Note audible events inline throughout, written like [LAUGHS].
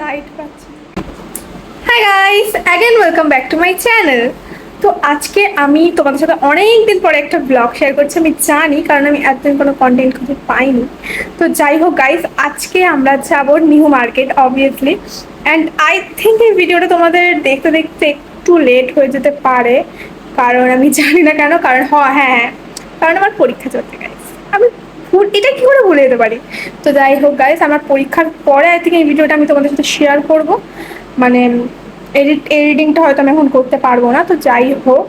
Light পাচ্ছি। Hi guys again welcome back to my channel তো আজকে আমি তোমাদের সাথে অনেক দিন পরে একটা ব্লগ শেয়ার করছি, আমি জানি, কারণ আমি এতদিন কোনো কন্টেন্ট খুঁজে পাইনি। তো যাই হোক গাইস আজকে আমরা যাব New Market obviously and I think এই ভিডিওটা তোমাদের দেখতে দেখতে একটু লেট হয়ে যেতে পারে, কারণ আমি জানি না কেন, কারণ হ্যাঁ হ্যাঁ। কারণ আমার পরীক্ষা চলতে গাইস আমি ভুল- এটা কি করে ভুলে যেতে পারি? তো যাই হোক গাইস আমার পরীক্ষার পরে আই থিঙ্ক এই ভিডিওটা আমি তোমাদের সাথে শেয়ার করব। মানে এডিট এডিটিংটা হয়তো আমি এখন করতে পারব না, তো যাই হোক।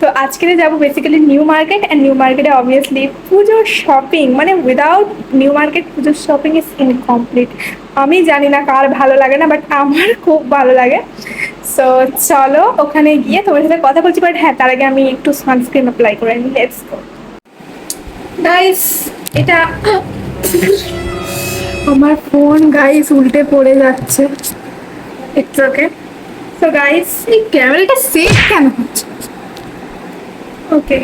তো আজকে যাব basically New Market and New মার্কেটে অবভিয়াসলি পুজোর শপিং মানে উইদাউট নিউ মার্কেট পুজোর শপিং ইজ ইনকমপ্লিট আমি জানি না কার ভালো লাগে না বাট আমার খুব ভালো লাগে। সো চলো, ওখানে গিয়ে তোমার সাথে কথা বলছি বাট হ্যাঁ তার আগে আমি একটু সানস্ক্রিন অ্যাপ্লাই করে নিই। লেটস গো গাইস এটা আমার ফোন গাইস উল্টে পড়ে যাচ্ছে। একটু ওকে তো গাইস এই ক্যামেরাটা সেট কেন হচ্ছে? ওকে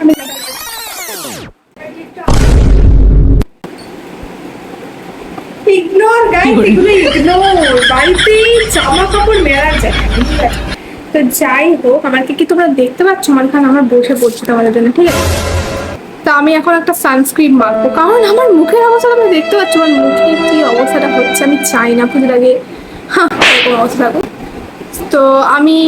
আমি ইগনোর গাইস এগুলো ইগনোর বাড়িতে জামা কাপড় ঠিক আছে তো যাই হোক আমাকে কি তোমরা দেখতে পাচ্ছ? মানখান আমার বসে পড়ছি তোমাদের জন্য ঠিক আছে? তো আমি এখন একটা সানস্ক্রিন মাখবো কারণ আমার মুখের অবস্থা তুমি দেখতে পাচ্ছ, আমার মুখের কি অবস্থাটা হচ্ছে আমি চাই না পুজোর আগে। হ্যাঁ এরকম অবস্থা তো আমি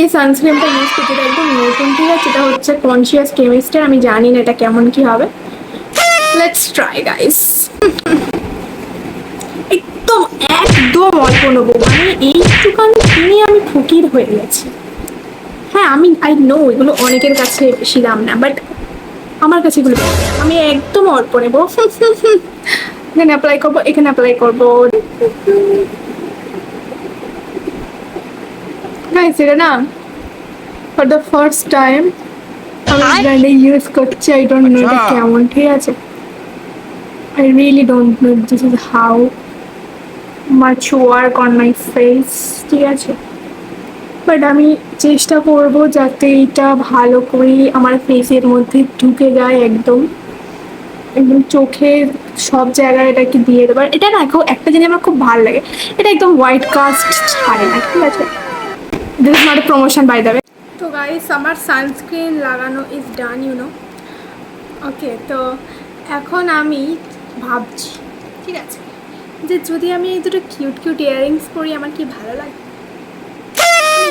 এই সানস্ক্রিনটা ইউজ করছি একদম নতুন ঠিক আছে, এটা হচ্ছে কনসিয়াস কেমিস্টের আমি জানি না এটা কেমন কি হবে। লেটস ট্রাই গাইস একদম একদম অল্প নেব। মানে এইটুকানি কিনে আমি ফকির হয়ে গেছি। হ্যাঁ আমি আই নো এগুলো অনেকের কাছে বেশি দাম না বাট আমার কাছে এগুলো আমি একদম অল্প নেব। এখানে অ্যাপ্লাই করব এখানে অ্যাপ্লাই করব। গাইস এটা না ফর দ্য ফার্স্ট টাইম আমি ব্র্যান্ডে ইউজ করছি আই ডোন্ট নো এটা। কেমন ঠিক আছে? I really don't know this is how much work on my face ঠিক আছে? বাট আমি চেষ্টা করব যাতে এটা ভালো করে আমার ফেসের মধ্যে ঢুকে যায় একদম। একদম চোখের সব জায়গায় এটাকে দিয়ে দেবো। এটা না, খুব একটা জিনিস আমার খুব ভালো লাগে। এটা একদম হোয়াইট কাস্ট ছাড়ে না, ঠিক আছে? দিস নট প্রমোশন বাই দেবে তো গাইস আমার সানস্ক্রিন লাগানো is done you know okay তো এখন আমি ভাবছি, ঠিক আছে? যে যদি আমি এই দুটো কিউট কিউট ইয়াররিংস পরি, আমার কি ভালো লাগে?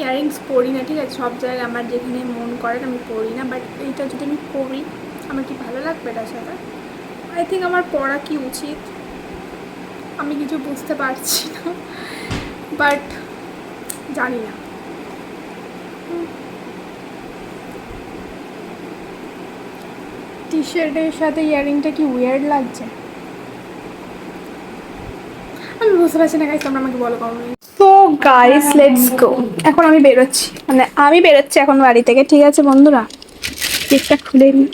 আমি ইয়াররিংস পরি না ঠিক আছে? সব জায়গায় আমার যেখানে মন করে আমি পরি না বাট এইটা যদি আমি পরি আমার কি ভালো লাগবে এটার সাথে আই থিঙ্ক আমার পড়া কি উচিত? আমি কিছু বুঝতে পারছি না বাট জানি না। টি শার্টের সাথে ইয়ারিংটা কি উইয়ার্ড লাগছে? আমি বুঝতে পারছি না গাইস তোমরা আমাকে বলো কখন তো গাইস লেটস গো এখন আমি বেরোচ্ছি। মানে আমি বেরোচ্ছি এখন বাড়ি থেকে, ঠিক আছে বন্ধুরা? কেকটা খুলে নি।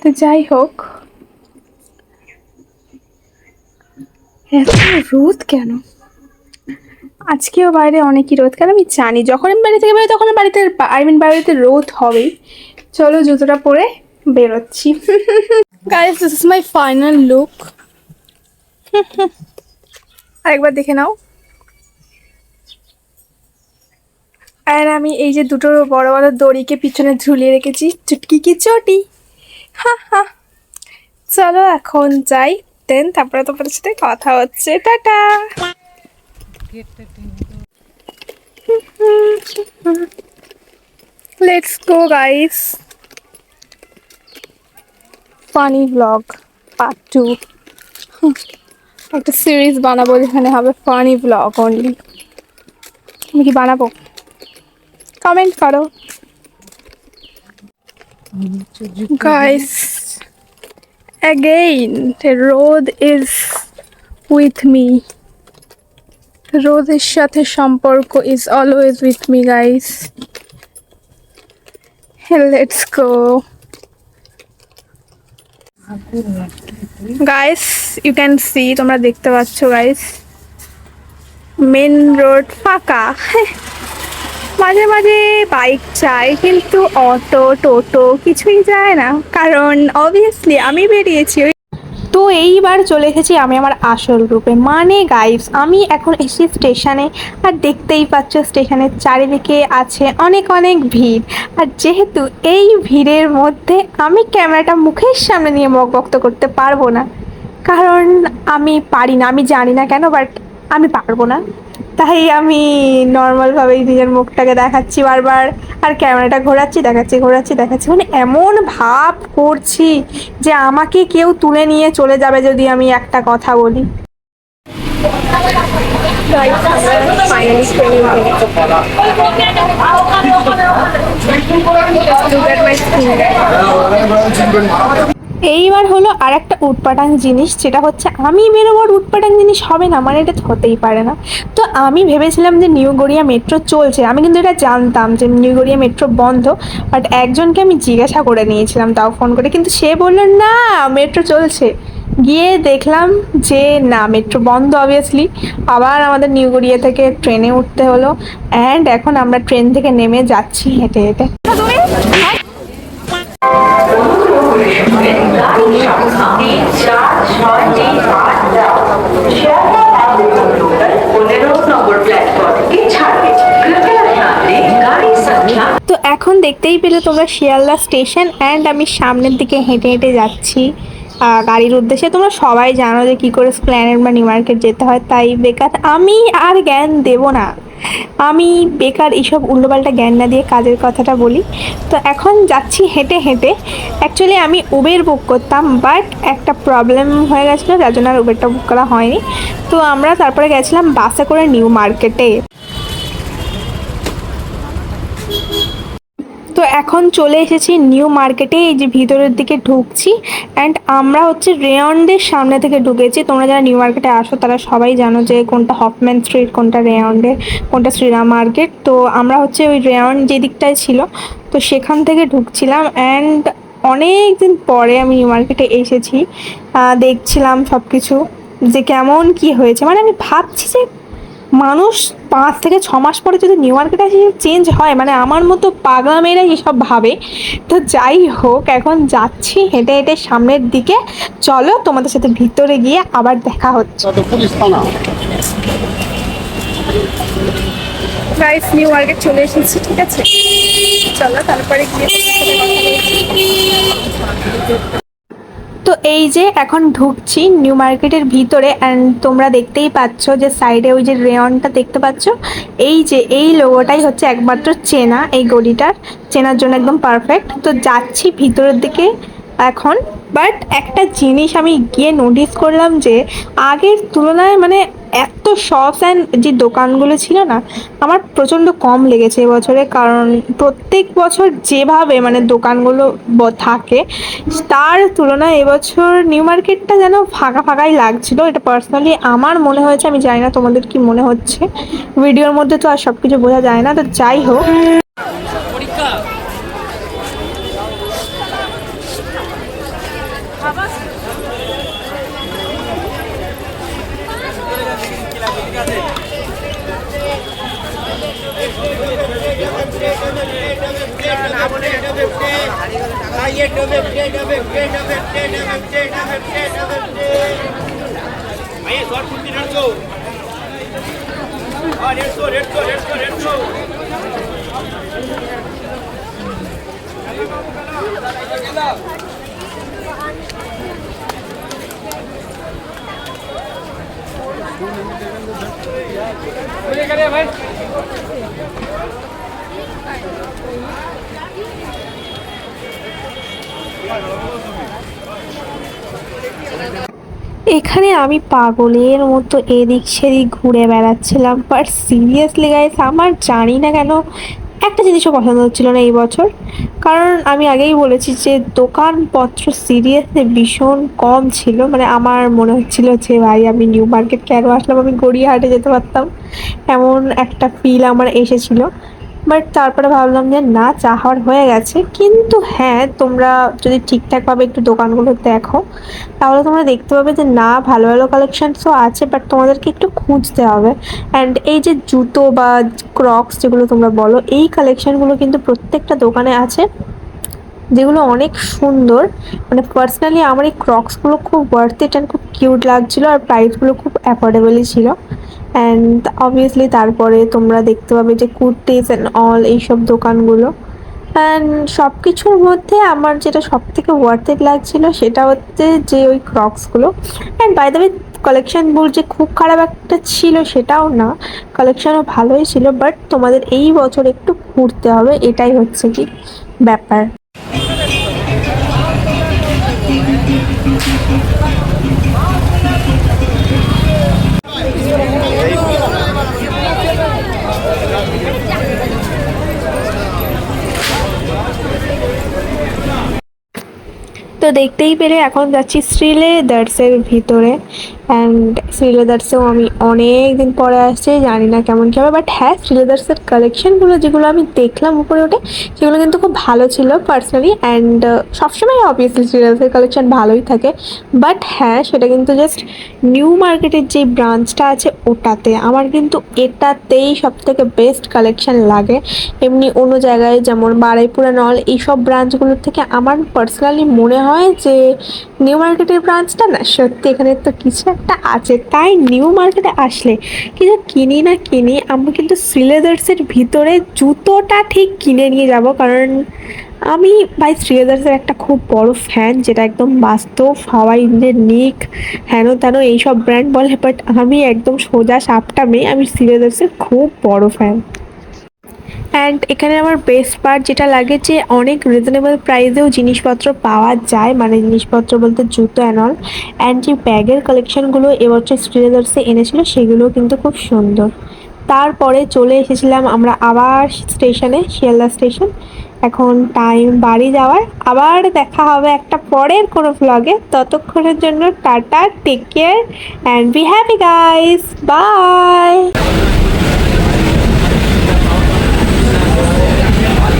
তো যাই হোক। এত রোদ কেন? আজকেও বাইরে অনেকই রোদ। কেন আমি জানি, যখন আমি বাড়ি থেকে বেরোই তখন বাড়িতে আই মিন বাড়িতে রোদ হবেই। চলো জুতোটা পরে বেরোচ্ছি। Guys this is my final look আরেকবার দেখে নাও। আর আমি এই যে দুটো বড় বড় দড়িকে পিছনে ঝুলিয়ে রেখেছি, চুটকি কি চটি? হা হা। চলো এখন যাই দেন তারপরে তোমাদের সাথে কথা হচ্ছে। Tata. Let's go guys funny vlog part two একটা সিরিজ বানাবো যেখানে হবে ফানি ব্লগ অনলি তুমি কি বানাবো? কমেন্ট করো। Guys the road is with me. রোদের সাথে সম্পর্ক is always with me guys let's go. Guys you can see তোমরা দেখতে পাচ্ছ গাইস মেন রোড ফাঁকা। [LAUGHS] মাঝে মাঝে বাইক চাই কিন্তু অটো, টোটো কিছুই যায় না। কারণ অবভিয়াসলি আমি বেরিয়েছি তো এইবার চলে এসেছি আমি আমার আসল রূপে। মানে গাইডস আমি এখন এসেছি স্টেশনে আর দেখতেই পাচ্ছ স্টেশনের চারিদিকে আছে অনেক অনেক ভিড়। আর যেহেতু এই ভিড়ের মধ্যে আমি ক্যামেরাটা মুখের সামনে নিয়ে বক্ত করতে পারব না। কারণ আমি পারি না, আমি জানি না কেন বাট আমি পারব না। তাই আমি নর্মালভাবেই নিজের মুখটাকে দেখাচ্ছি বারবার আর ক্যামেরাটা ঘোরাচ্ছি দেখাচ্ছি ঘোরাচ্ছি দেখাচ্ছি মানে এমন ভাব করছি যে আমাকে কেউ তুলে নিয়ে চলে যাবে যদি আমি একটা কথা বলি এইবার হলো আর একটা উটপাটাং জিনিস, যেটা হচ্ছে আমি বেরোবার উটপাটাং জিনিস হবে না মানে এটা হতেই পারে না। তো আমি ভেবেছিলাম যে নিউ গড়িয়া মেট্রো চলছে, আমি কিন্তু এটা জানতাম যে নিউ গড়িয়া মেট্রো বন্ধ বাট একজনকে আমি জিজ্ঞাসা করে নিয়েছিলাম, তাও ফোন করে, কিন্তু সে বলল, না, মেট্রো চলছে। গিয়ে দেখলাম যে, না, মেট্রো বন্ধ অবভিয়াসলি আবার আমাদের নিউ গড়িয়া থেকে ট্রেনে উঠতে হলো অ্যান্ড এখন আমরা ট্রেন থেকে নেমে যাচ্ছি হেঁটে হেঁটে। তো এখন দেখতেই পেলে তোমরা শিয়ালদা স্টেশন অ্যান্ড আমি সামনের দিকে হেঁটে হেঁটে যাচ্ছি। গাড়ির উদ্দেশ্যে তোমরা সবাই জানো যে কী করে স্প্ল্যানেট বা নিউ মার্কেট যেতে হয়, তাই বেকার আমি আর জ্ঞান দেব না। আমি বেকার এইসব উল্টোপাল্টা জ্ঞান না দিয়ে কাজের কথাটা বলি। তো এখন যাচ্ছি হেঁটে হেঁটে। অ্যাকচুয়ালি আমি উবের বুক করতাম বাট একটা প্রবলেম হয়ে গেছিল, যার জন্য আর উবেরটা বুক করা হয়নি। তো আমরা তারপরে গেছিলাম বাসে করে নিউ মার্কেটে এখন চলে এসেছি নিউ মার্কেটে, এই যে ভিতরের দিকে ঢুকছি। অ্যান্ড আমরা হচ্ছে রেয়ন্ডের সামনে থেকে ঢুকেছি। তোমরা যারা নিউ মার্কেটে আসো, তারা সবাই জানো যে কোনটা হফম্যান স্ট্রিট, কোনটা রেয়ন্ডে কোনটা শ্রীরাম মার্কেট। তো আমরা হচ্ছে ওই রেয়ন্ড যে দিকটায় ছিল, তো সেখান থেকে ঢুকছিলাম। অ্যান্ড অনেক দিন পরে আমি নিউ মার্কেটে এসেছি। দেখছিলাম সব কিছু যে কেমন কি হয়েছে। মানে আমি ভাবছি যে মানুষ পাঁচ থেকে ছ মাস পরে যদি নিউ মার্কেটে এসে চেঞ্জ হয় মানে আমার মতো পাগলা মেয়েরা এসব ভাবে তো যাই হোক এখন যাচ্ছি হেঁটে হেঁটে সামনের দিকে। চলো তোমাদের সাথে ভিতরে গিয়ে আবার দেখা হচ্ছে। গাইস নিউ মার্কেট চলে এসেছি ঠিক আছে? চলো তারপরে গিয়ে এই যে এখন ঢুকছি নিউ মার্কেটের ভিতরে অ্যান্ড তোমরা দেখতেই পাচ্ছ যে সাইডে ওই যে রেয়নটা দেখতে পাচ্ছ? এই যে, এই লোগোটাই হচ্ছে একমাত্র চেনা এই গড়িটার চেনার জন্য একদম পারফেক্ট তো যাচ্ছি ভিতরের দিকে এখন। বাট একটা জিনিস আমি গিয়ে নোটিস করলাম যে আগের তুলনায় মানে এত শপস অ্যান্ড যে দোকানগুলো ছিল না, আমার প্রচণ্ড কম লেগেছে এবছরে কারণ প্রত্যেক বছর যেভাবে মানে দোকানগুলো থাকে, তার তুলনায় এবছর নিউ মার্কেটটা যেন ফাঁকা ফাঁকাই লাগছিল। এটা পার্সোনালি আমার মনে হয়েছে, আমি জানি না তোমাদের কি মনে হচ্ছে। ভিডিওর মধ্যে তো আর সব কিছু বোঝা যায় না, তো যাই হোক। ये डबे डबे डबे डबे डबे डबे डबे डबे डबे भाई शॉर्ट कुर्ती रेड सो हाँ red so red so red so red so करे भाई এখানে আমি পাগলের মতো এদিক সেদিক ঘুরে বেড়াচ্ছিলাম বাট সিরিয়াসলি গাইস আমার জানি না কেন একটা জিনিসও পছন্দ হচ্ছিল না এই বছর। কারণ আমি আগেই বলেছি যে দোকানপত্র সিরিয়াসলি ভীষণ কম ছিল। মানে আমার মনে হচ্ছিল যে, ভাই, আমি নিউ মার্কেট কেন আসলাম? আমি গড়িয়াহাটে যেতে পারতাম। এমন একটা ফিল আমার এসেছিল। বাট তারপরে ভাবলাম যে না চাহর হয়ে গেছে। কিন্তু হ্যাঁ তোমরা যদি ঠিকঠাকভাবে একটু দোকানগুলো দেখো, তাহলে তোমরা দেখতে পাবে যে না, ভালো ভালো কালেকশানসও আছে বাট তোমাদেরকে একটু খুঁজতে হবে। অ্যান্ড এই যে জুতো বা ক্রক্স যেগুলো তোমরা বলো, এই কালেকশানগুলো কিন্তু প্রত্যেকটা দোকানে আছে। যেগুলো অনেক সুন্দর। মানে পার্সোনালি আমার এই ক্রক্সগুলো খুব ওয়ার্থ ইট অ্যান্ড খুব কিউট লাগছিল আর প্রাইসগুলো খুব অ্যাফোর্ডেবলই ছিল। অ্যান্ড অবভিয়াসলি তারপরে তোমরা দেখতে পাবে যে কুর্তিস অ্যান্ড অল এইসব দোকানগুলো। অ্যান্ড সব কিছুর মধ্যে আমার যেটা সব থেকে ওয়ার্থ ইট লাগছিল সেটা হচ্ছে যে ওই ক্রক্সগুলো and by the way collection যে খুব খারাপ একটা ছিল সেটাও না। কালেকশানও ভালোই ছিল বাট তোমাদের এই বছর একটু ঘুরতে হবে, এটাই হচ্ছে কি ব্যাপার। তো দেখতেই পেলে এখন যাচ্ছি শ্রীলে দার্সের ভিতরে। অ্যান্ড শ্রীলেদার্সেও আমি অনেক দিন পরে আসছি, জানি না কেমন কী হবে বাট হ্যাঁ শ্রীলেদার্সের কালেকশনগুলো যেগুলো আমি দেখলাম উপরে ওঠে সেগুলো কিন্তু খুব ভালো ছিল পার্সোনালি অ্যান্ড সবসময় অবভিয়াসলি শ্রীলেদার্সের কালেকশন ভালোই থাকে বাট হ্যাঁ সেটা কিন্তু জাস্ট নিউ মার্কেটের যে ব্রাঞ্চটা আছে ওটাতে আমার কিন্তু এটাতেই সব থেকে বেস্ট কালেকশন লাগে। এমনি অন্য জায়গায় যেমন বারাইপুরা, নল, এইসব ব্রাঞ্চগুলোর থেকে আমার পার্সোনালি মনে হয় যে নিউ মার্কেটের ব্রাঞ্চটা না, সত্যি এখানে তো কিছু একটা আছে, তাই নিউ মার্কেটে আসলে কিন্তু কিনি না কিনি আমি কিন্তু শ্রীলেদার্সের ভিতরে জুতোটা ঠিক কিনে নিয়ে যাব। কারণ আমি ভাই শ্রীলেদার্সের একটা খুব বড় ফ্যান যেটা একদম বাস্তব, হাওয়াই ইন্ডিয়ান নিক, হেন তেন এইসব ব্র্যান্ড বলে বাট আমি একদম সোজা সাপটা মেয়ে, আমি শ্রীলেদার্সের খুব বড় ফ্যান অ্যান্ড এখানে আমার বেস্ট পার্ট যেটা লাগে যে অনেক রিজনেবল প্রাইসেও জিনিসপত্র পাওয়া যায় মানে জিনিসপত্র বলতে জুতো অ্যান্ড অল অ্যান্ড যে ব্যাগের কালেকশানগুলো এবছর স্ট্রিলার্সে এনেছিল, সেগুলোও কিন্তু খুব সুন্দর। তারপরে চলে এসেছিলাম আমরা আবার স্টেশনে শিয়ালদা স্টেশন এখন টাইম বাড়ি যাওয়ার। আবার দেখা হবে একটা পরের কোনো ভ্লগে ততক্ষণের জন্য tata take care and be happy guys bye Yeah.